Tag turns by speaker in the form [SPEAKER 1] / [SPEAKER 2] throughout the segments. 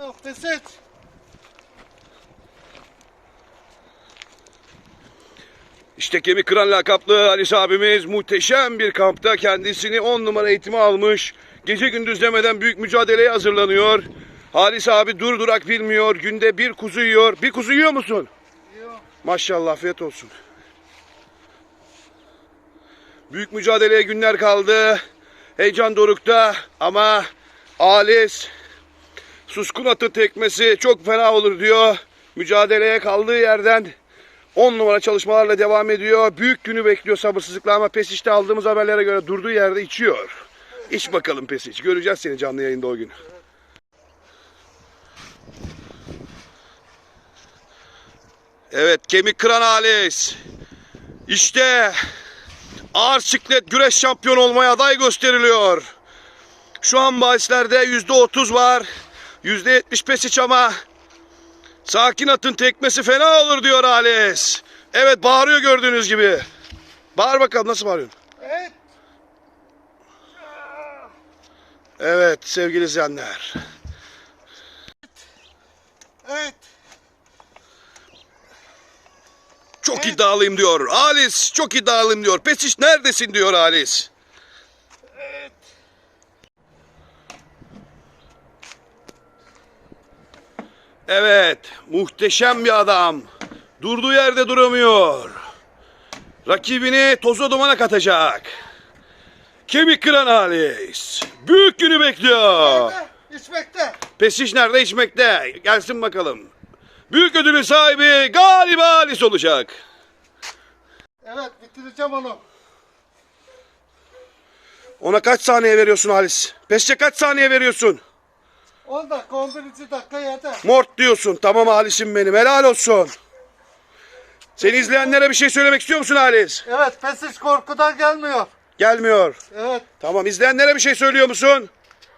[SPEAKER 1] Noktasız.
[SPEAKER 2] İşte kemik kıran lakaplı Halis abimiz muhteşem bir kampta kendisini 10 numara eğitimi almış. Gece gündüz demeden büyük mücadeleye hazırlanıyor. Halis abi dur durak bilmiyor. Günde bir kuzu yiyor. Bir kuzu yiyor musun?
[SPEAKER 1] Yok.
[SPEAKER 2] Maşallah afiyet olsun. Büyük mücadeleye günler kaldı. Heyecan dorukta ama Halis suskun atı tekmesi çok fena olur diyor. Mücadeleye kaldığı yerden 10 numara çalışmalarla devam ediyor. Büyük günü bekliyor sabırsızlıkla ama Pesiş'te aldığımız haberlere göre durduğu yerde içiyor. İç bakalım Pesiç. Göreceğiz seni canlı yayında o gün. Evet kemik kıran Halis. İşte ağır siklet güreş şampiyon olmaya aday gösteriliyor. Şu an bahislerde yüzde otuz var. Yüzde yetmiş Pesiç ama sakin atın tekmesi fena olur diyor Halis. Evet bağırıyor gördüğünüz gibi. Bağır bakalım nasıl bağırıyorsun?
[SPEAKER 1] Evet.
[SPEAKER 2] Evet sevgili izleyenler.
[SPEAKER 1] Evet.
[SPEAKER 2] Çok iddialıyım diyor. Halis çok iddialıyım diyor. Pesiç neredesin diyor Halis. Evet, muhteşem bir adam. Durduğu yerde duramıyor. Rakibini toza dumana katacak. Kemik kıran Halis. Büyük günü bekliyor.
[SPEAKER 1] İçmekte.
[SPEAKER 2] Pesiş nerede içmekte? Gelsin bakalım. Büyük ödülün sahibi galiba Halis olacak.
[SPEAKER 1] Evet bitireceğim onu.
[SPEAKER 2] Ona kaç saniye veriyorsun Halis? Pesçe kaç saniye veriyorsun?
[SPEAKER 1] 10 dakika 11. dakika yeter.
[SPEAKER 2] Mort diyorsun. Tamam Halis'im benim. Helal olsun. Seni izleyenlere bir şey söylemek istiyor musun Halis?
[SPEAKER 1] Evet pesiş korkudan gelmiyor.
[SPEAKER 2] Gelmiyor.
[SPEAKER 1] Evet.
[SPEAKER 2] Tamam izleyenlere bir şey söylüyor musun?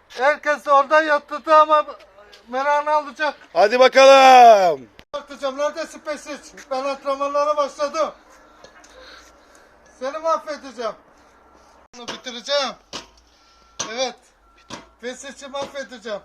[SPEAKER 1] Herkes orada yatırdı ama merakını alacak.
[SPEAKER 2] Hadi bakalım.
[SPEAKER 1] Bakacağım neredesin pesiş? Ben antrenmanlara başladım. Seni mahvedeceğim. Bunu bitireceğim. Evet. Pesiş'i mahvedeceğim.